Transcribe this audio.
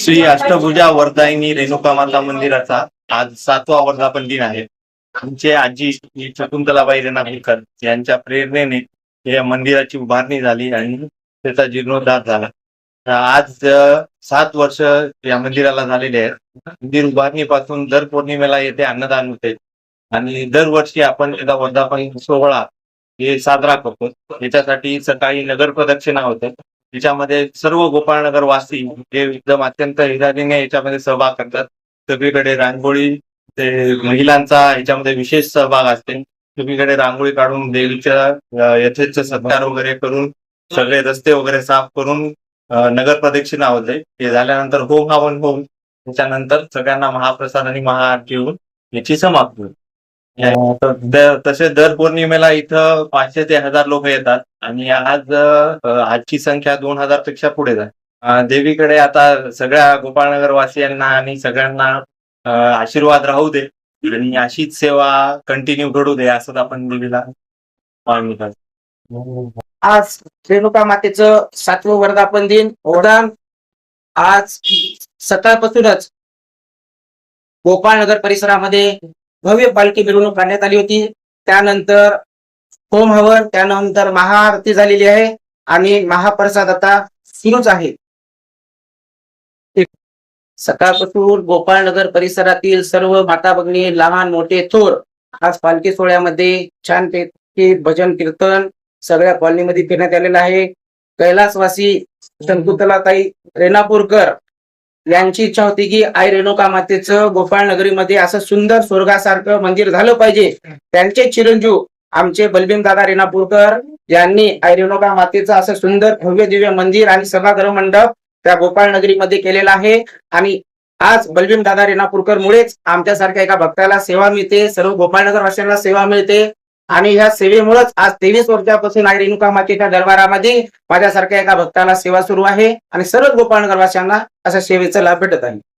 श्री अष्टभुजा वर्धायनी रेणुका माता मंदिराचा आज सातवा वर्धापन दिन आहे. आमचे आजी शकुंतलाबाई रेणापूरकर यांच्या प्रेरणेने या मंदिराची उभारणी झाली आणि त्याचा जीर्णोद्धार झाला. आज सात वर्ष या मंदिराला झालेले आहेत. मंदिर उभारणीपासून दर पौर्णिमेला येथे अन्नदान होते. आणि दरवर्षी आपण त्याचा वर्धापन सोहळा हे साजरा करतो. याच्यासाठी सकाळी नगर प्रदक्षिणा होते. याच्यामध्ये सर्व गोपाळनगर वासी हे एकदम अत्यंत हिरारीने याच्यामध्ये सहभाग करतात. सगळीकडे रांगोळी ते महिलांचा याच्यामध्ये विशेष सहभाग असते. सगळीकडे रांगोळी काढून देवीच्या यथेच सत्कार वगैरे करून सगळे रस्ते वगैरे साफ करून नगर प्रदक्षिणा होते. हे झाल्यानंतर होम हवन होऊन त्याच्यानंतर सगळ्यांना महाप्रसाद आणि महाआरती होऊन याची समाप्ती होते. तसे दर पौर्णिमेला इथं पाचशे ते हजार लोक येतात आणि आज आजची संख्या दोन हजारपेक्षा पुढे जाते. देवीकडे आता सगळ्या गोपाळनगर वासियांना आणि सगळ्यांना आशीर्वाद राहू दे आणि अशीच सेवा कंटिन्यू घडू दे असं आपण देवीला मागणी करतो. आज रेणुका मातेचं सातवं वर्धापन दिन वरदान आज सकाळपासूनच गोपाळनगर परिसरामध्ये भव्य पालखी मिरवणूक काढण्यात आली होती. त्यानंतर होम हवन त्यानंतर महाआरती झालेली आहे आणि महाप्रसाद आता सुरूच आहे. सकाळपासून गोपाळनगर परिसरातील सर्व माता भगिनी लहान मोठे थोर आज पालखी सोहळ्यामध्ये छानपैकी भजन कीर्तन सगळ्या कॉलनीमध्ये फिरण्यात आलेलं आहे. कैलासवासी शंकुतलाताई रेणापूरकर यांची इच्छा होती की आई रेणुका मातेचं गोपाळ नगरीमध्ये असं सुंदर स्वर्गासारखं मंदिर झालं पाहिजे. त्यांचे चिरंजीव आमचे बलबीम दादा रेणापूरकर यांनी आई रेणुका मातेचं असं सुंदर भव्य दिव्य मंदिर आणि सभागृह मंडप त्या गोपाळ नगरीमध्ये केलेला आहे. आणि आज बलबीम दादा रेणापूरकर मुळेच आमच्यासारख्या एका भक्ताला सेवा मिळते. सर्व गोपाळनगर वासियांना सेवा मिळते. आणि ह्या सेवेमुळेच आज तेवीस वर्षापासून आई रेणुका मातेच्या दरबारामध्ये माझ्यासारख्या एका भक्ताला सेवा सुरू आहे. आणि सर्व गोपाळ वासियांना अशा सेवेचा लाभ भेटत आहे.